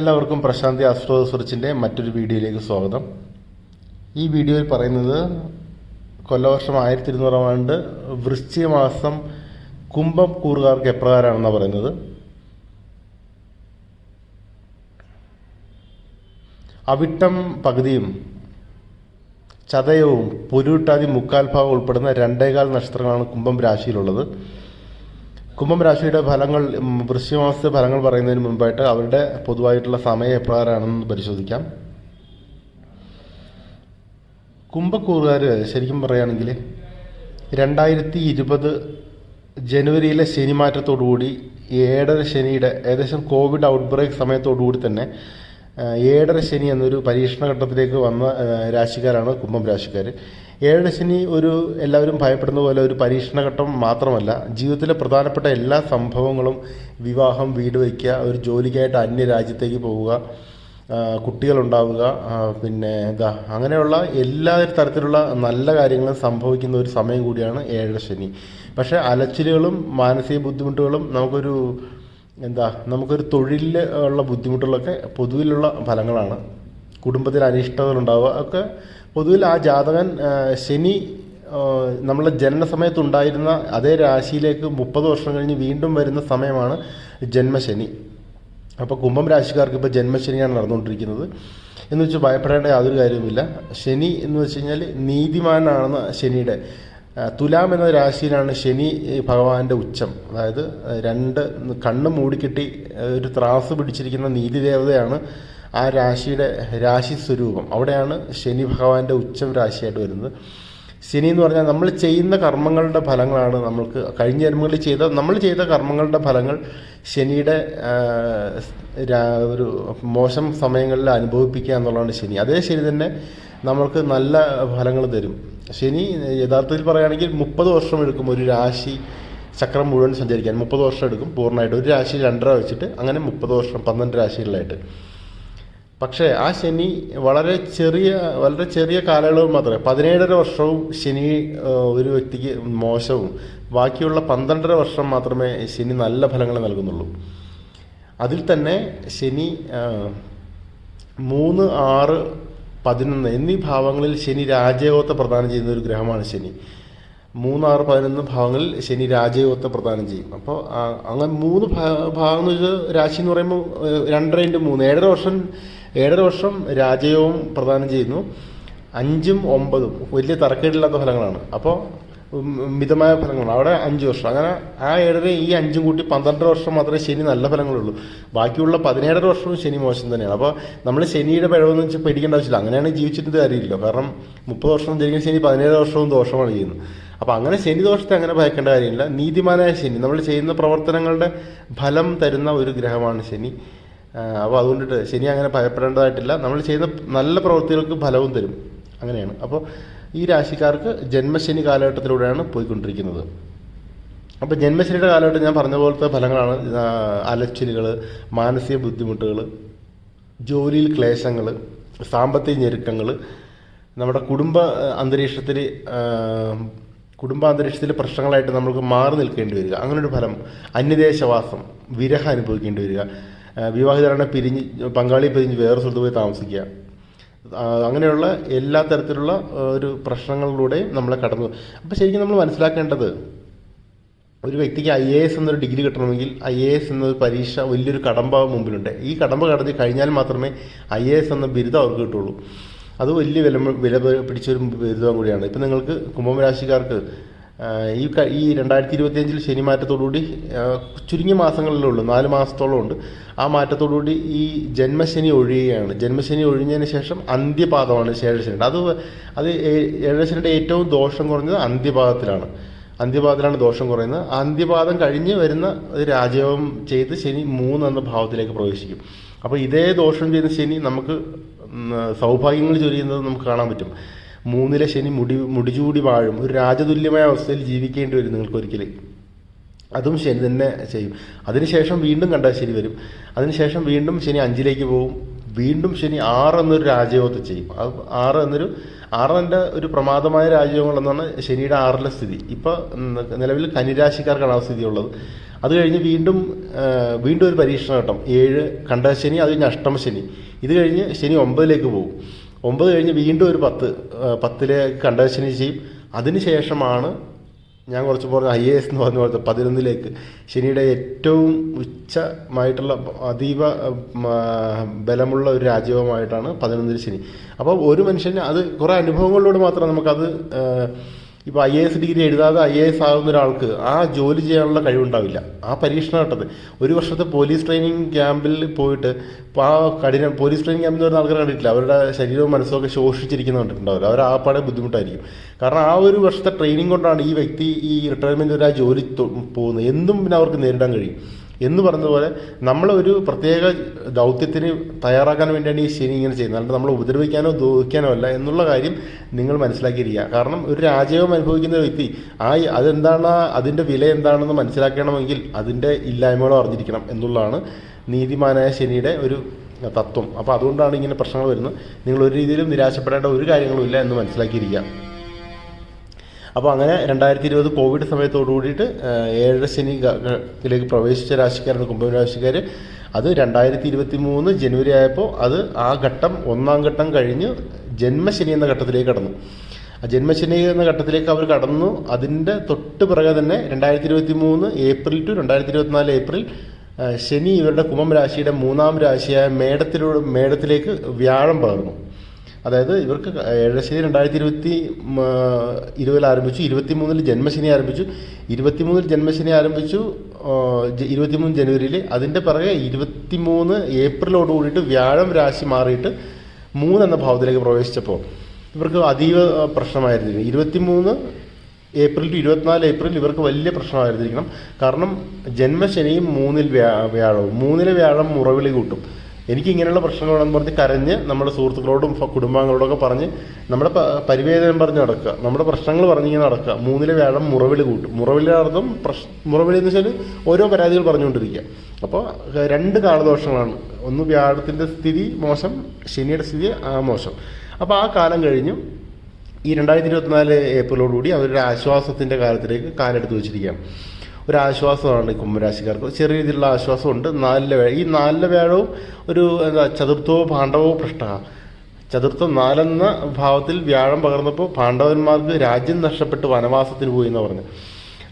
എല്ലാവർക്കും പ്രശാന്തി ആസ്ട്രോ റിസർച്ചിന്റെ മറ്റൊരു വീഡിയോയിലേക്ക് സ്വാഗതം. ഈ വീഡിയോയിൽ പറയുന്നത് കൊല്ലവർഷം ആയിരത്തി ഇരുന്നൂറാം ആണ്ട് വൃശ്ചിക മാസം കുംഭം കൂറുകാർക്ക് എപ്രകാരമാണെന്നാണ് പറയുന്നത്? അവിട്ടം പകുതിയും ചതയവും പുരുട്ടാതി മുക്കാൽ ഭാഗം ഉൾപ്പെടുന്ന രണ്ടേകാൽ നക്ഷത്രങ്ങളാണ് കുംഭം രാശിയിലുള്ളത്. കുംഭം രാശിയുടെ ഫലങ്ങൾ വൃശ്ചികമാസത്തെ വൃശ്ചിക മാസത്തെ ഫലങ്ങൾ പറയുന്നതിന് മുമ്പായിട്ട് അവരുടെ പൊതുവായിട്ടുള്ള സമയം എപ്രകാരമാണെന്ന് പരിശോധിക്കാം. കുംഭക്കൂറുകാർ ശരിക്കും പറയുകയാണെങ്കിൽ രണ്ടായിരത്തി ഇരുപത് ജനുവരിയിലെ ശനി മാറ്റത്തോടുകൂടി ഏഴര ശനിയുടെ ഏകദേശം കോവിഡ് ഔട്ട് ബ്രേക്ക് സമയത്തോടുകൂടി തന്നെ ഏഴര ശനി എന്നൊരു പരീക്ഷണ ഘട്ടത്തിലേക്ക് വന്ന രാശിക്കാരാണ് കുംഭം രാശിക്കാർ ഏഴര ശനി ഒരു എല്ലാവരും ഭയപ്പെടുന്ന പോലെ ഒരു പരീക്ഷണഘട്ടം മാത്രമല്ല ജീവിതത്തിലെ പ്രധാനപ്പെട്ട എല്ലാ സംഭവങ്ങളും വിവാഹം വീട് വയ്ക്കുക ഒരു ജോലിക്കായിട്ട് അന്യ രാജ്യത്തേക്ക് പോവുക കുട്ടികളുണ്ടാവുക പിന്നെ എന്താ അങ്ങനെയുള്ള എല്ലാ തരത്തിലുള്ള നല്ല കാര്യങ്ങൾ സംഭവിക്കുന്ന ഒരു സമയം കൂടിയാണ് ഏഴര ശനി. പക്ഷേ അലച്ചിലുകളും മാനസിക ബുദ്ധിമുട്ടുകളും നമുക്കൊരു എന്താ നമുക്കൊരു തൊഴിലിൽ ഉള്ള ബുദ്ധിമുട്ടുകളൊക്കെ പൊതുവിലുള്ള ഫലങ്ങളാണ്. കുടുംബത്തിൽ അനിഷ്ടതകളുണ്ടാവുക ഒക്കെ പൊതുവിൽ ആ ജാതകൻ ശനി നമ്മളെ ജനന സമയത്തുണ്ടായിരുന്ന അതേ രാശിയിലേക്ക് മുപ്പത് വർഷം കഴിഞ്ഞ് വീണ്ടും വരുന്ന സമയമാണ് ജന്മശനി. അപ്പോൾ കുംഭം രാശിക്കാർക്ക് ഇപ്പോൾ ജന്മശനിയാണ് നടന്നുകൊണ്ടിരിക്കുന്നത്. എന്ന് വെച്ച് ഭയപ്പെടേണ്ട യാതൊരു കാര്യവുമില്ല. ശനി എന്ന് വെച്ച് കഴിഞ്ഞാൽ നീതിമാനാണെന്ന ശനിയുടെ തുലാം എന്ന രാശിയിലാണ് ശനി ഭഗവാന്റെ ഉച്ചം. അതായത് രണ്ട് കണ്ണ് മൂടിക്കെട്ടി ഒരു ത്രാസ് പിടിച്ചിരിക്കുന്ന നീതി ദേവതയാണ് ആ രാശിയുടെ രാശി സ്വരൂപം. അവിടെയാണ് ശനി ഭഗവാന്റെ ഉച്ചം രാശിയായിട്ട് വരുന്നത്. ശനി എന്ന് പറഞ്ഞാൽ നമ്മൾ ചെയ്യുന്ന കർമ്മങ്ങളുടെ ഫലങ്ങളാണ് നമ്മൾക്ക് കഴിഞ്ഞ ജന്മങ്ങളിൽ ചെയ്ത നമ്മൾ ചെയ്ത കർമ്മങ്ങളുടെ ഫലങ്ങൾ ശനിയുടെ ഒരു മോശം സമയങ്ങളിൽ അനുഭവിപ്പിക്കുക എന്നുള്ളതാണ് ശനി. അതേ ശനി തന്നെ നമ്മൾക്ക് നല്ല ഫലങ്ങൾ തരും. ശനി യഥാർത്ഥത്തിൽ പറയുകയാണെങ്കിൽ മുപ്പത് വർഷം എടുക്കും ഒരു രാശി ചക്രം മുഴുവൻ സഞ്ചരിക്കാൻ. മുപ്പത് വർഷം എടുക്കും പൂർണമായിട്ട്. ഒരു രാശി രണ്ടര വെച്ചിട്ട് അങ്ങനെ മുപ്പത് വർഷം പന്ത്രണ്ട് രാശികളിലായിട്ട്. പക്ഷേ ആ ശനി വളരെ ചെറിയ വളരെ ചെറിയ കാലയളവ് മാത്രമേ പതിനേഴര വർഷവും ശനി ഒരു വ്യക്തിക്ക് മോശവും ബാക്കിയുള്ള പന്ത്രണ്ടര വർഷം മാത്രമേ ശനി നല്ല ഫലങ്ങൾ നൽകുന്നുള്ളൂ. അതിൽ തന്നെ ശനി മൂന്ന് ആറ് പതിനൊന്ന് എന്നീ ഭാവങ്ങളിൽ ശനി രാജയോഗത്തെ പ്രദാനം ചെയ്യുന്ന ഒരു ഗ്രഹമാണ് ശനി. മൂന്നാറ് പതിനൊന്ന് ഭാവങ്ങളിൽ ശനി രാജയോഗത്തെ പ്രദാനം ചെയ്യും. അപ്പോൾ അങ്ങനെ മൂന്ന് ഭാഗം എന്ന് വെച്ചാൽ രാശി എന്ന് പറയുമ്പോൾ രണ്ടര ഇന്റു മൂന്ന് ഏഴര വർഷം ഏഴര വർഷം രാജയോഗം പ്രദാനം ചെയ്യുന്നു. അഞ്ചും ഒമ്പതും. വലിയ തറക്കേടില്ലാത്ത ഫലങ്ങളാണ്. അപ്പോൾ മിതമായ ഫലങ്ങളാണ്. അവിടെ അഞ്ച് വർഷം. അങ്ങനെ ആ ഏഴര ഈ അഞ്ചും കൂട്ടി പന്ത്രണ്ടര വർഷം മാത്രമേ ശനി നല്ല ഫലങ്ങളുള്ളൂ. ബാക്കിയുള്ള പതിനേഴര വർഷവും ശനി മോശം തന്നെയാണ്. അപ്പോൾ നമ്മൾ ശനിയുടെ പിഴവെന്ന് വെച്ചാൽ പേടിക്കേണ്ട ആവശ്യമില്ല. അങ്ങനെയാണ് ജീവിച്ചിട്ട് കാര്യമില്ല. കാരണം മുപ്പത് വർഷം ജനിക്കുന്ന ശനി പതിനേഴ് വർഷവും ദോഷമാണ് ചെയ്യുന്നത്. അപ്പോൾ അങ്ങനെ ശനി ദോഷത്തെ അങ്ങനെ ഭയക്കേണ്ട കാര്യമില്ല. നീതിമാനായ ശനി. നമ്മൾ ചെയ്യുന്ന പ്രവർത്തനങ്ങളുടെ ഫലം തരുന്ന ഒരു ഗ്രഹമാണ് ശനി. അപ്പോൾ അതുകൊണ്ടിട്ട് ശനി അങ്ങനെ ഭയപ്പെടേണ്ടതായിട്ടില്ല. നമ്മൾ ചെയ്യുന്ന നല്ല പ്രവൃത്തികൾക്ക് ഫലവും തരും. അങ്ങനെയാണ്. അപ്പോൾ ഈ രാശിക്കാർക്ക് ജന്മശനി കാലഘട്ടത്തിലൂടെയാണ് പോയിക്കൊണ്ടിരിക്കുന്നത്. അപ്പോൾ ജന്മശനിയുടെ കാലഘട്ടം ഞാൻ പറഞ്ഞ പോലത്തെ ഫലങ്ങളാണ്. അലച്ചിലുകൾ മാനസിക ബുദ്ധിമുട്ടുകൾ ജോലിയിൽ ക്ലേശങ്ങൾ സാമ്പത്തിക ഞെരുക്കങ്ങൾ നമ്മുടെ കുടുംബ അന്തരീക്ഷത്തിൽ കുടുംബ അന്തരീക്ഷത്തിൽ പ്രശ്നങ്ങളായിട്ട് നമുക്ക് മാറി നിൽക്കേണ്ടി വരിക. അങ്ങനൊരു ഫലം അന്യദേശവാസം വിരഹം അനുഭവിക്കേണ്ടി വരിക. വിവാഹിതരാണ് പിരിഞ്ഞ് പങ്കാളി പിരിഞ്ഞ് വേറെ സ്ഥലത്ത് പോയി താമസിക്കുക. അങ്ങനെയുള്ള എല്ലാ തരത്തിലുള്ള ഒരു പ്രശ്നങ്ങളിലൂടെയും നമ്മളെ കടന്നു. അപ്പോൾ ശരിക്കും നമ്മൾ മനസ്സിലാക്കേണ്ടത് ഒരു വ്യക്തിക്ക് ഐ എ എസ് എന്നൊരു ഡിഗ്രി കിട്ടണമെങ്കിൽ ഐ എ എസ് എന്നൊരു പരീക്ഷ വലിയൊരു കടമ്പ മുമ്പിലുണ്ട്. ഈ കടമ്പ കടന്ന് കഴിഞ്ഞാൽ മാത്രമേ ഐ എ എസ് എന്ന ബിരുദം അവർക്ക് കിട്ടുള്ളൂ അത് വലിയ വില വില പിടിച്ചൊരു ബിരുദം കൂടിയാണ്. ഇപ്പം നിങ്ങൾക്ക് കുംഭരാശിക്കാർക്ക് ആ, ഈ ഈ രണ്ടായിരത്തി ഇരുപത്തിയഞ്ചിൽ ശനി മാറ്റത്തോടുകൂടി ചുരുങ്ങിയ മാസങ്ങളിലേ ഉള്ളൂ നാല് മാസത്തോളം ഉണ്ട്. ആ മാറ്റത്തോടുകൂടി ഈ ജന്മശനി ഒഴിയുകയാണ്. ജന്മശനി ഒഴിഞ്ഞതിന് ശേഷം അന്ത്യപാദമാണ് ശേഷശനിയുടെ അത് അത് ഏഴശനിയുടെ ഏറ്റവും ദോഷം കുറഞ്ഞത് അന്ത്യപാദത്തിലാണ്. അന്ത്യപാദത്തിലാണ് ദോഷം കുറയുന്നത്. അന്ത്യപാദം കഴിഞ്ഞ് വരുന്ന രാജയോഗം ചെയ്ത് ശനി മൂന്ന് എന്ന ഭാവത്തിലേക്ക് പ്രവേശിക്കും. അപ്പോൾ ഇതേ ദോഷം ചെയ്യുന്ന ശനി നമുക്ക് സൗഭാഗ്യങ്ങൾ ചൊരിയുന്നത് നമുക്ക് കാണാൻ പറ്റും. മൂന്നിലെ ശനി മുടി മുടിചൂടി വാഴും. ഒരു രാജതുല്യമായ അവസ്ഥയിൽ ജീവിക്കേണ്ടി വരും നിങ്ങൾക്ക് ഒരിക്കലും അതും ശനി തന്നെ ചെയ്യും. അതിനുശേഷം വീണ്ടും കണ്ടാൽ ശനി വരും. അതിനുശേഷം വീണ്ടും ശനി അഞ്ചിലേക്ക് പോകും. വീണ്ടും ശനി ആറ് എന്നൊരു രാജയോഗത്തെ ചെയ്യും. അത് ആറ് എന്നൊരു ആറ് എന്റെ ഒരു പ്രമാദമായ രാജയോഗങ്ങൾ ശനിയുടെ ആറിലെ സ്ഥിതി. ഇപ്പോൾ നിലവിൽ കനിരാശിക്കാർക്കാണ് ആ സ്ഥിതി ഉള്ളത് അത് കഴിഞ്ഞ് വീണ്ടും വീണ്ടും ഒരു പരീക്ഷണ ഘട്ടം ഏഴ് കണ്ടശനി അത് കഴിഞ്ഞ് അഷ്ടമശനി. ഇത് കഴിഞ്ഞ് ശനി ഒമ്പതിലേക്ക് പോകും. ഒമ്പത് കഴിഞ്ഞ് വീണ്ടും ഒരു പത്ത് പത്തിലെ കണ്ടശനി ചെയ്യും അതിന് ശേഷമാണ് ഞാൻ കുറച്ച് പറഞ്ഞ ഐ എ എസ് എന്ന് പറഞ്ഞ പോലത്തെ പതിനൊന്നിലേക്ക് ശനിയുടെ ഏറ്റവും ഉച്ചമായിട്ടുള്ള അതീവ ബലമുള്ള ഒരു രാജ്യവുമായിട്ടാണ് പതിനൊന്നിൽ ശനി. അപ്പോൾ ഒരു മനുഷ്യന് അത് കുറേ അനുഭവങ്ങളിലൂടെ മാത്രം നമുക്കത് ഇപ്പോൾ ഐ എ എസ് ഡിഗ്രി എഴുതാതെ ഐ എ എസ് ആകുന്ന ഒരാൾക്ക് ആ ജോലി ചെയ്യാനുള്ള കഴിവുണ്ടാവില്ല. ആ പരീക്ഷണ ഘട്ടത്തിൽ ഒരു വർഷത്തെ പോലീസ് ട്രെയിനിങ് ക്യാമ്പിൽ പോയിട്ട് ഇപ്പോൾ ആ കഠിന പോലീസ് ട്രെയിനിങ് ക്യാമ്പിൽ വരുന്ന ആൾക്കാർ കണ്ടിട്ടില്ല. അവരുടെ ശരീരവും മനസ്സും ഒക്കെ ശോഷിച്ചിരിക്കുന്ന കണ്ടിട്ടുണ്ടാവില്ല അവർ ആ പാടെ ബുദ്ധിമുട്ടായിരിക്കും. കാരണം ആ ഒരു വർഷത്തെ ട്രെയിനിങ് കൊണ്ടാണ് ഈ വ്യക്തി ഈ റിട്ടയർമെന്റ് ഒരു ആ ജോലി പോകുന്നത്. എന്തും പിന്നെ അവർക്ക് നേരിടാൻ കഴിയും. എന്ന് പറഞ്ഞതുപോലെ നമ്മളൊരു പ്രത്യേക ദൗത്യത്തിന് തയ്യാറാക്കാൻ വേണ്ടിയാണ് ഈ ശനി ഇങ്ങനെ ചെയ്യുന്നത്. അല്ലാണ്ട് നമ്മൾ ഉപദ്രവിക്കാനോ ദുഃഖിക്കാനോ അല്ല എന്നുള്ള കാര്യം നിങ്ങൾ മനസ്സിലാക്കിയിരിക്കുക. കാരണം ഒരു രാജ്യവും അനുഭവിക്കുന്ന വ്യക്തി ആ അതെന്താണ് അതിന്റെ വില എന്താണെന്ന് മനസ്സിലാക്കണമെങ്കിൽ അതിന്റെ ഇല്ലായ്മകളോ അറിഞ്ഞിരിക്കണം എന്നുള്ളതാണ് നീതിമാനായ ശനിയുടെ ഒരു തത്വം. അപ്പോൾ അതുകൊണ്ടാണ് ഇങ്ങനെ പ്രശ്നങ്ങൾ വരുന്നത്. നിങ്ങൾ ഒരു രീതിയിലും നിരാശപ്പെടേണ്ട ഒരു കാര്യങ്ങളും ഇല്ല എന്ന് മനസ്സിലാക്കിയിരിക്കുക. അപ്പോൾ അങ്ങനെ രണ്ടായിരത്തി ഇരുപത് കോവിഡ് സമയത്തോടു കൂടിയിട്ട് ഏഴര ശനി ഗ- പ്രവേശിച്ച രാശിക്കാരാണ് കുംഭം രാശിക്കാർ അത് രണ്ടായിരത്തി ഇരുപത്തി മൂന്ന് ജനുവരി ആയപ്പോൾ അത് ആ ഘട്ടം ഒന്നാം ഘട്ടം കഴിഞ്ഞ് ജന്മശനി എന്ന ഘട്ടത്തിലേക്ക് കടന്നു. ആ ജന്മശനി എന്ന ഘട്ടത്തിലേക്ക് അവർ കടന്നു. അതിന്റെ തൊട്ട് പിറകെ തന്നെ രണ്ടായിരത്തി ഇരുപത്തി മൂന്ന് ഏപ്രിൽ ടു രണ്ടായിരത്തി ഇരുപത്തിനാല് ഏപ്രിൽ ശനി ഇവരുടെ കുംഭം രാശിയുടെ മൂന്നാം രാശിയായ മേടത്തിലൂടെ മേടത്തിലേക്ക് വ്യാഴം പകർന്നു. അതായത് ഇവർക്ക് ഏഴശ്ശേരി രണ്ടായിരത്തി ഇരുപത്തി ഇരുപതിൽ ആരംഭിച്ചു ഇരുപത്തി മൂന്നിൽ ജന്മശനി ആരംഭിച്ചു ഇരുപത്തി മൂന്നിൽ ജന്മശനി ആരംഭിച്ചു ഇരുപത്തി മൂന്ന് ജനുവരിയിൽ. അതിന്റെ പിറകെ ഇരുപത്തി മൂന്ന് ഏപ്രിലോട് കൂടിയിട്ട് വ്യാഴം രാശി മാറിയിട്ട് മൂന്നെന്ന ഭാവത്തിലേക്ക് പ്രവേശിച്ചപ്പോൾ ഇവർക്ക് അതീവ പ്രശ്നമായിരുന്നു. ഇരുപത്തി മൂന്ന് ഏപ്രിൽ ടു ഇരുപത്തിനാല് ഏപ്രിൽ ഇവർക്ക് വലിയ പ്രശ്നമായിരുന്നിരിക്കണം. കാരണം ജന്മശനിയും മൂന്നിൽ വ്യാ വ്യാഴവും. മൂന്നിലെ വ്യാഴം മുറവിളി കൂട്ടും. എനിക്ക് ഇങ്ങനെയുള്ള പ്രശ്നങ്ങളാണെന്ന് പറഞ്ഞ് കരഞ്ഞ് നമ്മുടെ സുഹൃത്തുക്കളോടും കുടുംബാംഗങ്ങളോടൊക്കെ പറഞ്ഞ് നമ്മുടെ പരിവേദനം പറഞ്ഞ് നടക്കുക. നമ്മുടെ പ്രശ്നങ്ങൾ പറഞ്ഞിങ്ങനെ നടക്കുക. മൂന്നിലെ വ്യാഴം മുറവിളി കൂട്ടും. മുറവിളിയുടെ അർത്ഥം പ്രശ് മുറവിളി എന്ന് വെച്ചാൽ ഓരോ പരാതികൾ പറഞ്ഞുകൊണ്ടിരിക്കുക. അപ്പോൾ രണ്ട് കാലദോഷങ്ങളാണ്. ഒന്ന് വ്യാഴത്തിന്റെ സ്ഥിതി മോശം ശനിയുടെ സ്ഥിതി മോശം. അപ്പോൾ ആ കാലം കഴിഞ്ഞു ഈ രണ്ടായിരത്തി ഇരുപത്തിനാല് ഏപ്രിലോടുകൂടി അവരുടെ ആശ്വാസത്തിന്റെ കാലത്തിലേക്ക് കാലെടുത്ത് വെച്ചിരിക്കുകയാണ്. ഒരു ആശ്വാസമാണ് കുംഭരാശിക്കാർക്ക്. ചെറിയ രീതിയിലുള്ള ആശ്വാസമുണ്ട്. നാലിലെ വ്യാഴം ഈ നാലിലെ വ്യാഴവും ഒരു എന്താ ചതുർത്ഥവും പാണ്ഡവോ പൃഷ്ട ചതുർത്ഥം നാലെന്ന ഭാവത്തിൽ വ്യാഴം പകർന്നപ്പോൾ പാണ്ഡവന്മാർക്ക് രാജ്യം നഷ്ടപ്പെട്ട് വനവാസത്തിന് പോയി എന്ന് പറഞ്ഞു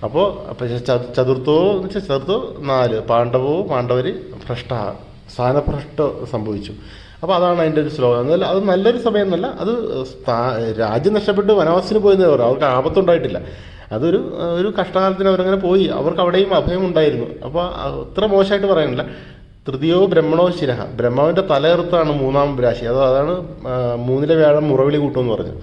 അപ്പോൾ ചതുർത്ഥോ എന്ന് വെച്ചാൽ ചതുർത്ഥോ നാല് പാണ്ഡവോ പാണ്ഡവർ ഭ്രഷ്ട സ്ഥാനഭ്രഷ്ട സംഭവിച്ചു. അപ്പോൾ അതാണ് അതിന്റെ ഒരു ശ്ലോകം. എന്നാൽ അത് നല്ലൊരു സമയം എന്നല്ല അത് രാജ്യം നഷ്ടപ്പെട്ട് വനവാസത്തിന് പോയെന്ന് പറഞ്ഞു അവർക്ക് ആപത്തുണ്ടായിട്ടില്ല. അതൊരു ഒരു കഷ്ടകാലത്തിന് അവരങ്ങനെ പോയി. അവർക്ക് അവിടെയും അഭയം ഉണ്ടായിരുന്നു. അപ്പോൾ അത്ര മോശമായിട്ട് പറയാനില്ല. തൃതീയോ ബ്രഹ്മണോ ശിരഹ. ബ്രഹ്മാവിന്റെ തലയെറുത്താണ് മൂന്നാം രാശി. അത് അതാണ് മൂന്നിലെ വ്യാഴം മുറവിളി കൂട്ടുമെന്ന് പറഞ്ഞു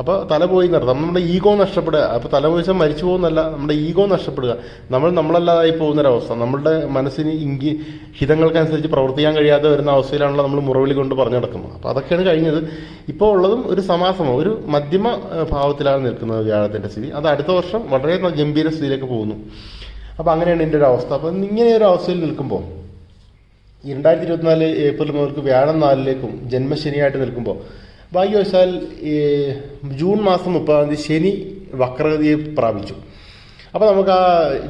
അപ്പോൾ തല പോയി നടത്താം നമ്മുടെ ഈഗോ നഷ്ടപ്പെടുക. അപ്പോൾ തല പോയിച്ചാൽ മരിച്ചു പോകുന്നല്ല നമ്മുടെ ഈഗോ നഷ്ടപ്പെടുക. നമ്മൾ നമ്മളല്ലാതായി പോകുന്നൊരവസ്ഥ. നമ്മുടെ മനസ്സിന് ഇങ്കി ഹിതങ്ങൾക്കനുസരിച്ച് പ്രവർത്തിക്കാൻ കഴിയാതെ വരുന്ന അവസ്ഥയിലാണല്ലോ നമ്മൾ മുറവിളി കൊണ്ട് പറഞ്ഞു നടക്കുന്നത്. അപ്പോൾ അതൊക്കെയാണ് കഴിഞ്ഞത്. ഇപ്പോൾ ഉള്ളതും ഒരു സമാസമോ ഒരു മധ്യമ ഭാവത്തിലാണ് നിൽക്കുന്നത് വ്യാഴത്തിന്റെ സ്ഥിതി. അത് അടുത്ത വർഷം വളരെ ഗംഭീര സ്ഥിതിയിലേക്ക് പോകുന്നു. അപ്പോൾ അങ്ങനെയാണ് എന്റെ ഒരു അവസ്ഥ. അപ്പോൾ ഇങ്ങനെ ഒരു അവസ്ഥയിൽ നിൽക്കുമ്പോൾ രണ്ടായിരത്തി ഇരുപത്തിനാല് ഏപ്രിൽ മുതൽക്ക് വ്യാഴം നാലിലേക്കും ജന്മശനിയായിട്ട് നിൽക്കുമ്പോൾ ഭാഗ്യവശാൽ ജൂൺ മാസം മുപ്പതാം തീയതി ശനി വക്രഗതിയെ പ്രാപിച്ചു. അപ്പോൾ നമുക്ക് ആ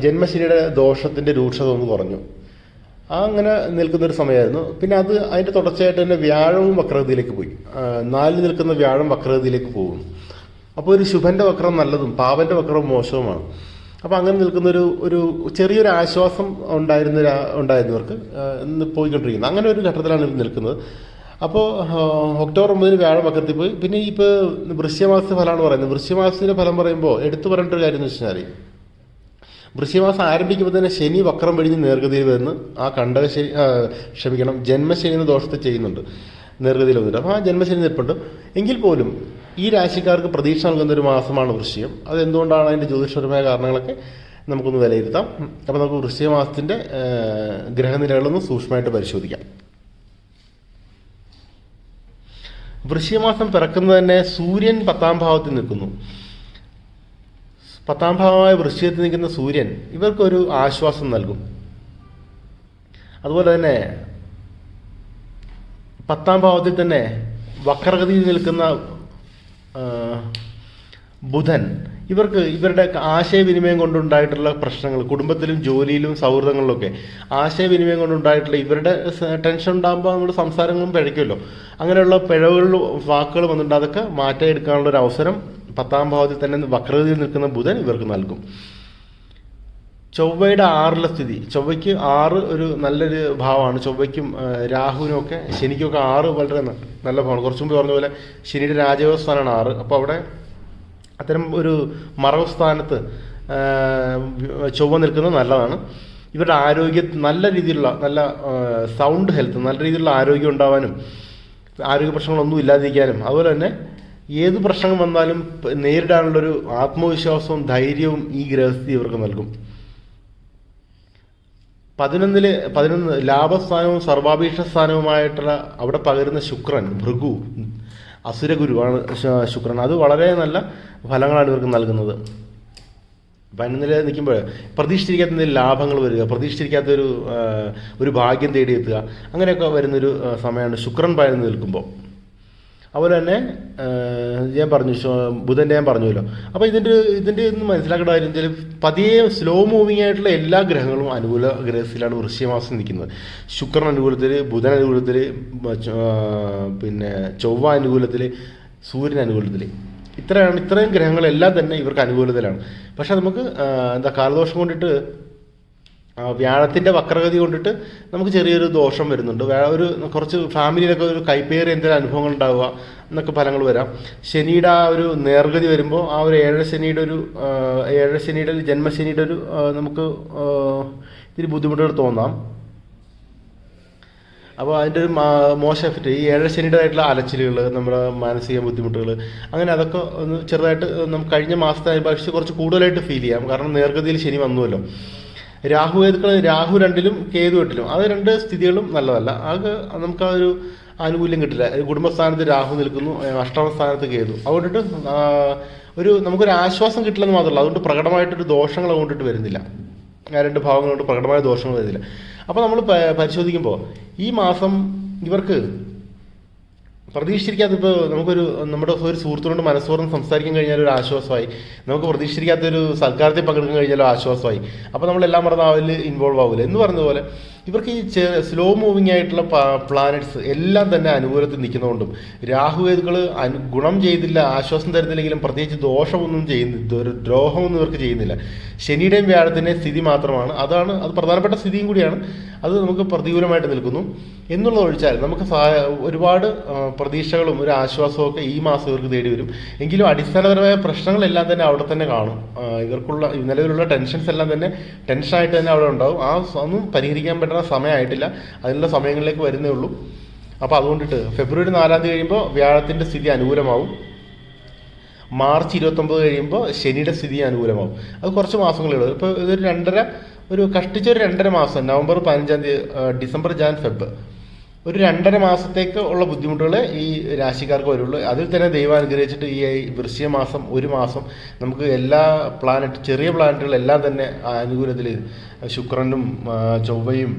ജന്മശനിയുടെ ദോഷത്തിന്റെ രൂക്ഷത ഒന്ന് കുറഞ്ഞു. അങ്ങനെ നിൽക്കുന്നൊരു സമയമായിരുന്നു. പിന്നെ അത് അതിന്റെ തുടർച്ചയായിട്ട് തന്നെ വ്യാഴവും വക്രഗതിയിലേക്ക് പോയി. നാല് നാലിൽ നിൽക്കുന്ന വ്യാഴം വക്രഗതിയിലേക്ക് പോകും അപ്പോൾ ഒരു ശുഭന്റെ വക്രം നല്ലതും പാവന്റെ വക്രം മോശവുമാണ്. അപ്പോൾ അങ്ങനെ നിൽക്കുന്ന ഒരു ഒരു ചെറിയൊരു ആശ്വാസം ഉണ്ടായിരുന്ന ഉണ്ടായിരുന്നവർക്ക് പോയിക്കൊണ്ടിരിക്കുന്നത് അങ്ങനെ ഒരു ഘട്ടത്തിലാണ് ഇത് നിൽക്കുന്നത്. അപ്പോൾ ഒക്ടോബർ ഒമ്പതിന് വ്യാഴം വക്രത്തിൽ പോയി പിന്നെ ഇപ്പോൾ വൃശ്യമാസ ഫലമാണ് പറയുന്നത്. വൃശ്യമാസത്തിന്റെ ഫലം പറയുമ്പോൾ എടുത്തു പറയേണ്ട ഒരു കാര്യം എന്ന് വെച്ചാൽ വൃശ്യമാസം ആരംഭിക്കുമ്പോൾ തന്നെ ശനി വക്രം വെടിഞ്ഞ് നേർഗതിയിൽ വരുന്നു. ആ കണ്ടക ശനി ക്ഷമിക്കണം ജന്മശനി എന്ന ദോഷത്തെ ചെയ്യുന്നുണ്ട്. നേർഗതിയിൽ വന്നിട്ട്. അപ്പോൾ ആ ജന്മശനി നിൽപ്പുണ്ട്. എങ്കിൽ പോലും ഈ രാശിക്കാർക്ക് പ്രതീക്ഷ നൽകുന്ന ഒരു മാസമാണ് വൃശ്യം. അതെന്തുകൊണ്ടാണ് അതിന്റെ ജ്യോതിഷപരമായ കാരണങ്ങളൊക്കെ നമുക്കൊന്ന് വിലയിരുത്താം. അപ്പോൾ നമുക്ക് വൃശ്ചിക മാസത്തിന്റെ ഗ്രഹനിലകളൊന്ന് സൂക്ഷ്മമായിട്ട് പരിശോധിക്കാം. വൃശ്ചികമാസം പിറക്കുന്നത് തന്നെ സൂര്യൻ പത്താം ഭാവത്തിൽ നിൽക്കുന്നു. പത്താം ഭാവമായ വൃശ്യത്തിൽ നിൽക്കുന്ന സൂര്യൻ ഇവർക്കൊരു ആശ്വാസം നൽകും. അതുപോലെ തന്നെ പത്താം ഭാവത്തിൽ തന്നെ വക്രഗതിയിൽ നിൽക്കുന്ന ബുധൻ ഇവർക്ക് ഇവരുടെ ആശയവിനിമയം കൊണ്ടുണ്ടായിട്ടുള്ള പ്രശ്നങ്ങൾ കുടുംബത്തിലും ജോലിയിലും സൗഹൃദങ്ങളിലൊക്കെ ആശയവിനിമയം കൊണ്ടുണ്ടായിട്ടുള്ള ഇവരുടെ ടെൻഷൻ ഉണ്ടാകുമ്പോൾ നമ്മുടെ സംസാരങ്ങളും പിഴയ്ക്കുമല്ലോ. അങ്ങനെയുള്ള പിഴവുകളിൽ വാക്കുകൾ വന്നിട്ടുണ്ട്. അതൊക്കെ മാറ്റിയെടുക്കാനുള്ള ഒരു അവസരം പത്താം ഭാവത്തിൽ തന്നെ വക്രതയിൽ നിൽക്കുന്ന ബുധൻ ഇവർക്ക് നൽകും. ചൊവ്വയുടെ ആറിലെ സ്ഥിതി. ചൊവ്വയ്ക്ക് ആറ് ഒരു നല്ലൊരു ഭാവമാണ്. ചൊവ്വയ്ക്കും രാഹുവിനും ഒക്കെ ശനിക്കൊക്കെ ആറ് വളരെ നല്ല ഭാവമാണ്. കുറച്ചു മുമ്പ് പറഞ്ഞ പോലെ ശനിയുടെ രാജവസ്ഥാനാണ് ആറ്. അപ്പോൾ അവിടെ അത്തരം ഒരു മറവ് സ്ഥാനത്ത് ചൊവ്വ നിൽക്കുന്നത് നല്ലതാണ്. ഇവരുടെ ആരോഗ്യ നല്ല രീതിയിലുള്ള നല്ല സൗണ്ട് ഹെൽത്ത് നല്ല രീതിയിലുള്ള ആരോഗ്യം ഉണ്ടാവാനും ആരോഗ്യ പ്രശ്നങ്ങളൊന്നും ഇല്ലാതിരിക്കാനും അതുപോലെ തന്നെ ഏത് പ്രശ്നം വന്നാലും നേരിടാനുള്ളൊരു ആത്മവിശ്വാസവും ധൈര്യവും ഈ ഗ്രഹസ്ഥി ഇവർക്ക് നൽകും. പതിനൊന്നിൽ പതിനൊന്ന് ലാഭസ്ഥാനവും സർവാഭീഷ സ്ഥാനവുമായിട്ടുള്ള അവിടെ പകരുന്ന ശുക്രൻ ഭൃഗു അസുരഗുരുവാണ് ശുക്രൻ. അത് വളരെ നല്ല ഫലങ്ങളാണ് ഇവർക്ക് നൽകുന്നത്. വനനില നിൽക്കുമ്പോൾ പ്രതീക്ഷിച്ചിരിക്കാത്ത എന്തെങ്കിലും ലാഭങ്ങൾ വരിക പ്രതീക്ഷിച്ചിരിക്കാത്ത ഒരു ഒരു ഭാഗ്യം തേടിയെത്തുക. അങ്ങനെയൊക്കെ വരുന്നൊരു സമയമാണ് ശുക്രൻ പയർന്നു നിൽക്കുമ്പോൾ. അതുപോലെ തന്നെ ഞാൻ പറഞ്ഞു ബുധന്റെ ഞാൻ പറഞ്ഞല്ലോ അപ്പോൾ ഇതിന്റെ ഇതിന്റെ ഒന്ന് മനസ്സിലാക്കേണ്ട കാര്യം വെച്ചാൽ പതിയെ സ്ലോ മൂവിങ് ആയിട്ടുള്ള എല്ലാ ഗ്രഹങ്ങളും അനുകൂല ഗ്രഹത്തിലാണ് വൃശ്യമാസം നിൽക്കുന്നത്. ശുക്രൻ അനുകൂലത്തിൽ ബുധൻ അനുകൂലത്തിൽ പിന്നെ ചൊവ്വ അനുകൂലത്തിൽ സൂര്യൻ അനുകൂലത്തിൽ. ഇത്രയാണ് ഇത്രയും ഗ്രഹങ്ങളെല്ലാം തന്നെ ഇവർക്ക് അനുകൂലത്തിലാണ്. പക്ഷേ നമുക്ക് എന്താ കാലദോഷം കൊണ്ടിട്ട് വ്യാഴത്തിന്റെ വക്രഗതി കൊണ്ടിട്ട് നമുക്ക് ചെറിയൊരു ദോഷം വരുന്നുണ്ട്. ഒരു കുറച്ച് ഫാമിലിയിലൊക്കെ ഒരു കൈപ്പേറി എന്തെങ്കിലും അനുഭവങ്ങൾ ഉണ്ടാവുക എന്നൊക്കെ ഫലങ്ങൾ വരാം. ശനിയുടെ ആ ഒരു നേർഗതി വരുമ്പോൾ ആ ഒരു ഏഴര ശനിയുടെ ഒരു ഏഴര ശനിയുടെ ഒരു ജന്മശനിയുടെ ഒരു നമുക്ക് ഇത്തിരി ബുദ്ധിമുട്ടുകൾ തോന്നാം. അപ്പോൾ അതിന്റെ ഒരു മോശം എഫക്റ്റ് ഈ ഏഴര ശനിയുടേതായിട്ടുള്ള അലച്ചിലുകൾ നമ്മുടെ മാനസിക ബുദ്ധിമുട്ടുകൾ അങ്ങനെ അതൊക്കെ ഒന്ന് ചെറുതായിട്ട് നമുക്ക് കഴിഞ്ഞ മാസത്തെ അപേക്ഷിച്ച് കുറച്ച് കൂടുതലായിട്ട് ഫീൽ ചെയ്യാം. കാരണം നേർഗതിയിൽ ശനി വന്നുവല്ലോ. രാഹു ഏതുക്കൾ രാഹു രണ്ടിലും കേതു എട്ടിലും. അത് രണ്ട് സ്ഥിതികളും നല്ലതല്ല. അത് നമുക്ക് ആ ഒരു ആനുകൂല്യം കിട്ടില്ല. കുടുംബസ്ഥാനത്ത് രാഹു നിൽക്കുന്നു അഷ്ടമ സ്ഥാനത്ത് കേതു. അതുകൊണ്ടിട്ട് ഒരു നമുക്കൊരു ആശ്വാസം കിട്ടില്ലെന്ന് മാത്രമല്ല. അതുകൊണ്ട് പ്രകടമായിട്ടൊരു ദോഷങ്ങൾ കൊണ്ടിട്ട് വരുന്നില്ല. ആ രണ്ട് ഭാവങ്ങൾ പ്രകടമായ ദോഷങ്ങൾ വരുന്നില്ല. അപ്പോൾ നമ്മൾ പരിശോധിക്കുമ്പോൾ ഈ മാസം ഇവർക്ക് പ്രതീക്ഷിച്ചിരിക്കാത്ത ഇപ്പോൾ നമുക്കൊരു നമ്മുടെ ഒരു സുഹൃത്തിനോട് മനസ്സോർന്ന് സംസാരിക്കാൻ കഴിഞ്ഞാൽ ഒരു ആശ്വാസമായി. നമുക്ക് പ്രതീക്ഷിക്കാത്തൊരു സൽക്കാരത്തിൽ പങ്കെടുക്കാൻ കഴിഞ്ഞാലും ആശ്വാസമായി. അപ്പോൾ നമ്മളെല്ലാം മറന്ന് അതിൽ ഇൻവോൾവ് ആവില്ല എന്ന് പറഞ്ഞതുപോലെ ഇവർക്ക് ഈ സ്ലോ മൂവിങ് ആയിട്ടുള്ള പ്ലാനറ്റ്സ് എല്ലാം തന്നെ അനുകൂലത്തിൽ നിൽക്കുന്നതുകൊണ്ടും രാഹുവേദുകൾ അനു ഗുണം ചെയ്തില്ല ആശ്വാസം തരുന്നില്ലെങ്കിലും പ്രത്യേകിച്ച് ദോഷമൊന്നും ചെയ്യുന്നില്ല ഒരു ദ്രോഹമൊന്നും ഇവർക്ക് ചെയ്യുന്നില്ല. ശനിയുടെയും വ്യാഴത്തിന്റെയും സ്ഥിതി മാത്രമാണ്. അതാണ് അത് പ്രധാനപ്പെട്ട സ്ഥിതിയും കൂടിയാണ്. അത് നമുക്ക് പ്രതികൂലമായിട്ട് നിൽക്കുന്നു. എന്നുള്ളത് ഒഴിച്ചാൽ നമുക്ക് ഒരുപാട് പ്രതീക്ഷകളും ഒരു ആശ്വാസവും ഒക്കെ ഈ മാസം ഇവർക്ക് തേടി വരും. എങ്കിലും അടിസ്ഥാനപരമായ പ്രശ്നങ്ങളെല്ലാം തന്നെ അവിടെ തന്നെ കാണും. ഇവർക്കുള്ള നിലവിലുള്ള ടെൻഷൻസ് എല്ലാം തന്നെ ടെൻഷനായിട്ട് തന്നെ അവിടെ ഉണ്ടാവും. ആ ഒന്നും പരിഹരിക്കാൻ പറ്റുന്ന സമയമായിട്ടില്ല. അതിനുള്ള സമയങ്ങളിലേക്ക് വരുന്നേ ഉള്ളൂ. അപ്പോൾ അതുകൊണ്ടിട്ട് ഫെബ്രുവരി നാലാം തീയതി കഴിയുമ്പോൾ വ്യാഴത്തിന്റെ സ്ഥിതി അനുകൂലമാവും. മാർച്ച് ഇരുപത്തൊമ്പത് കഴിയുമ്പോൾ ശനിയുടെ സ്ഥിതി അനുകൂലമാവും. അത് കുറച്ച് മാസങ്ങളുള്ളൂ ഇപ്പോൾ ഇതൊരു രണ്ടര ഒരു കഷ്ടിച്ചൊരു രണ്ടര മാസം നവംബർ പതിനഞ്ചാം തീയതി ഡിസംബർ ജാൻ ഫെബ് ഒരു രണ്ടര മാസത്തേക്ക് ഉള്ള ബുദ്ധിമുട്ടുകൾ ഈ രാശിക്കാർക്ക് വരുള്ളൂ. അതിൽ തന്നെ ദൈവം അനുഗ്രഹിച്ചിട്ട് ഈ വൃശ്ചിക മാസം ഒരു മാസം നമുക്ക് എല്ലാ പ്ലാനറ്റ് ചെറിയ പ്ലാനറ്റുകളെല്ലാം തന്നെ അനുകൂലത്തിൽ ശുക്രനും ചൊവ്വയും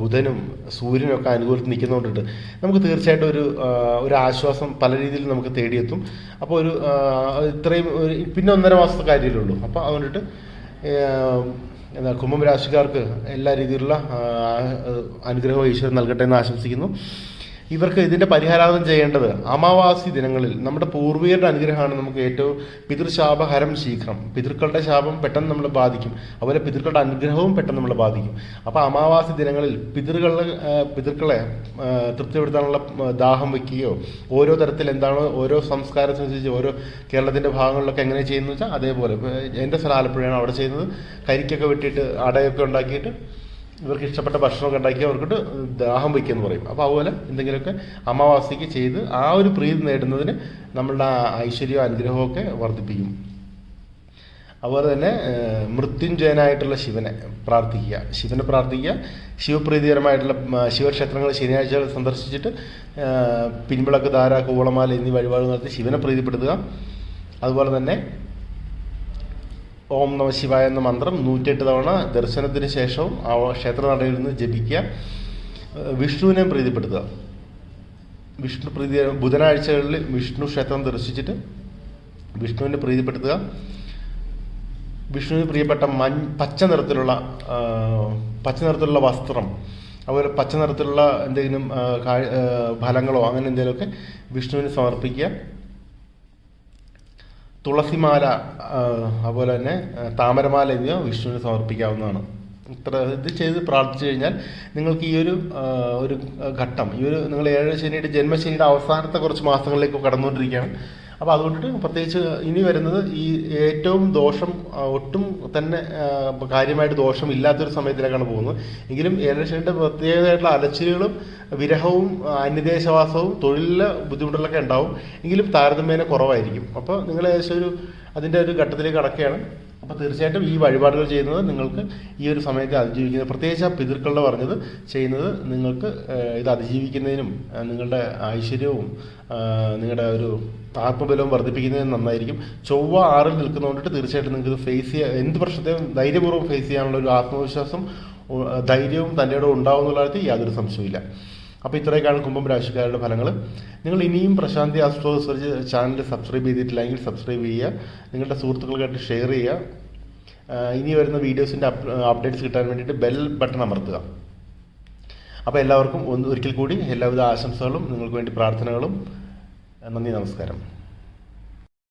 ബുധനും സൂര്യനും ഒക്കെ അനുകൂലത്തിൽ നിൽക്കുന്നതുകൊണ്ടിട്ട് നമുക്ക് തീർച്ചയായിട്ടും ഒരു ഒരു ആശ്വാസം പല രീതിയിൽ നമുക്ക് തേടിയെത്തും. അപ്പോൾ ഒരു ഇത്രയും പിന്നെ ഒന്നര മാസത്തെ കാര്യമല്ലേ ഉള്ളൂ. അപ്പോൾ അതുകൊണ്ടിട്ട് എന്താ കുംഭം രാശിക്കാർക്ക് എല്ലാ രീതിയിലുള്ള അനുഗ്രഹവും ഈശ്വരൻ നൽകട്ടെ എന്ന് ആശംസിക്കുന്നു. ഇവർക്ക് ഇതിന്റെ പരിഹാരം ചെയ്യേണ്ടത് അമാവാസി ദിനങ്ങളിൽ നമ്മുടെ പൂർവികരുടെ അനുഗ്രഹമാണ് നമുക്ക് ഏറ്റവും പിതൃശാപഹരം ശീഘ്രം. പിതൃക്കളുടെ ശാപം പെട്ടെന്ന് നമ്മൾ ബാധിക്കും. അതുപോലെ പിതൃക്കളുടെ അനുഗ്രഹവും പെട്ടെന്ന് നമ്മൾ ബാധിക്കും. അപ്പോൾ അമാവാസി ദിനങ്ങളിൽ പിതൃകളെ പിതൃക്കളെ തൃപ്തിപ്പെടുത്താനുള്ള ദാഹം വയ്ക്കുകയോ ഓരോ തരത്തിൽ എന്താണോ ഓരോ സംസ്കാരത്തിനനുസരിച്ച് ഓരോ കേരളത്തിന്റെ ഭാഗങ്ങളിലൊക്കെ എങ്ങനെ ചെയ്യുന്നു വെച്ചാൽ അതേപോലെ. എന്റെ സ്ഥലം ആലപ്പുഴയാണ് അവിടെ ചെയ്യുന്നത്. കരിക്കൊക്കെ വെട്ടിയിട്ട് അടയൊക്കെ ഉണ്ടാക്കിയിട്ട് ഇവർക്ക് ഇഷ്ടപ്പെട്ട ഭക്ഷണമൊക്കെ ഉണ്ടാക്കി അവർക്കിട്ട് ദാഹം വയ്ക്കുക എന്ന് പറയും. അപ്പോൾ അതുപോലെ എന്തെങ്കിലുമൊക്കെ അമാവാസിക്ക് ചെയ്ത് ആ ഒരു പ്രീതി നേടുന്നതിന് നമ്മളുടെ ഐശ്വര്യവും അനുഗ്രഹവും ഒക്കെ വർദ്ധിപ്പിക്കും. അതുപോലെ തന്നെ മൃത്യുഞ്ജയനായിട്ടുള്ള ശിവനെ പ്രാർത്ഥിക്കുക. ശിവനെ പ്രാർത്ഥിക്കുക. ശിവപ്രീതികരമായിട്ടുള്ള ശിവക്ഷേത്രങ്ങൾ ശനിയാഴ്ചകൾ സന്ദർശിച്ചിട്ട് പിൻവിളക്ക് ധാര കൂവളമാല എന്നീ വഴിപാട് നടത്തി ശിവനെ പ്രീതിപ്പെടുത്തുക. അതുപോലെ തന്നെ ഓം നമ ശിവായ എന്ന മന്ത്രം നൂറ്റെട്ട് തവണ ദർശനത്തിന് ശേഷവും ആ ക്ഷേത്ര നടയിൽ നിന്ന് ജപിക്കുക. വിഷ്ണുവിനെ പ്രീതിപ്പെടുത്തുക. വിഷ്ണു പ്രീതി ബുധനാഴ്ചകളിൽ വിഷ്ണു ക്ഷേത്രം ദർശിച്ചിട്ട് വിഷ്ണുവിനെ പ്രീതിപ്പെടുത്തുക. വിഷ്ണുവിന് പ്രിയപ്പെട്ട മൻ പച്ച നിറത്തിലുള്ള പച്ച നിറത്തിലുള്ള വസ്ത്രം അതുപോലെ പച്ച നിറത്തിലുള്ള എന്തെങ്കിലും ഫലങ്ങളോ അങ്ങനെ എന്തെങ്കിലുമൊക്കെ വിഷ്ണുവിന് സമർപ്പിക്കുക. തുളസിമാല അതുപോലെ തന്നെ താമരമാല എന്നിവ വിഷ്ണുവിന് സമർപ്പിക്കാവുന്നതാണ്. ഇത്ര ഇത് ചെയ്ത് പ്രാർത്ഥിച്ചു കഴിഞ്ഞാൽ നിങ്ങൾക്ക് ഈ ഒരു ഒരു ഘട്ടം ഈ ഒരു നിങ്ങൾ ഏഴ് ശനിയുടെ ജന്മശനിയുടെ അവസാനത്തെ കുറച്ച് മാസങ്ങളിലേക്ക് കടന്നുകൊണ്ടിരിക്കുകയാണ്. അപ്പോൾ അതുകൊണ്ടിട്ട് പ്രത്യേകിച്ച് ഇനി വരുന്നത് ഈ ഏറ്റവും ദോഷം ഒട്ടും തന്നെ കാര്യമായിട്ട് ദോഷം ഇല്ലാത്തൊരു സമയത്തിലേക്കാണ് പോകുന്നത്. എങ്കിലും ഏലക്ഷന്റെ പ്രത്യേകതയായിട്ടുള്ള അലച്ചിലുകളും വിരഹവും അന്യദേശവാസവും തൊഴിലിലെ ബുദ്ധിമുട്ടുകളൊക്കെ ഉണ്ടാവും. എങ്കിലും താരതമ്യേന കുറവായിരിക്കും. അപ്പോൾ നിങ്ങൾ ഏകദേശം ഒരു അതിന്റെ ഒരു ഘട്ടത്തിലേക്ക് കടക്കുകയാണ്. അപ്പോൾ തീർച്ചയായിട്ടും ഈ വഴിപാടുകൾ ചെയ്യുന്നത് നിങ്ങൾക്ക് ഈ ഒരു സമയത്ത് അതിജീവിക്കുന്നത് പ്രത്യേകിച്ച് ആ പിതൃക്കളുടെ പറഞ്ഞത് ചെയ്യുന്നത് നിങ്ങൾക്ക് ഇത് അതിജീവിക്കുന്നതിനും നിങ്ങളുടെ ഐശ്വര്യവും നിങ്ങളുടെ ഒരു ആത്മബലവും വർദ്ധിപ്പിക്കുന്നതിന് നന്നായിരിക്കും. ചൊവ്വ ആറിൽ നിൽക്കുന്നതുകൊണ്ടിട്ട് തീർച്ചയായിട്ടും നിങ്ങൾക്ക് ഫേസ് ചെയ്യാൻ എന്ത് പ്രശ്നത്തെയും ധൈര്യപൂർവം ഫേസ് ചെയ്യാനുള്ള ഒരു ആത്മവിശ്വാസം ധൈര്യവും തന്റെ ഇടം എന്നുള്ള കാര്യത്തിൽ യാതൊരു സംശയവുമില്ല. അപ്പോൾ ഇത്രയൊക്കെയാണ് കുംഭം രാശിക്കാരുടെ ഫലങ്ങൾ. നിങ്ങൾ ഇനിയും Prashanti astro research channel subscribe ചെയ്തിട്ടില്ലെങ്കിൽ സബ്സ്ക്രൈബ് ചെയ്യുക. നിങ്ങളുടെ സുഹൃത്തുക്കൾക്കായിട്ട് ഷെയർ ചെയ്യുക. ഇനി വരുന്ന വീഡിയോസിന്റെ അപ്ഡേറ്റ്സ് കിട്ടാൻ വേണ്ടിയിട്ട് ബെൽ ബട്ടൺ അമർത്തുക. അപ്പോൾ എല്ലാവർക്കും ഒന്ന് ഒരിക്കൽ കൂടി എല്ലാവിധ ആശംസകളും നിങ്ങൾക്ക് വേണ്ടി പ്രാർത്ഥനകളും നന്ദി നമസ്കാരം.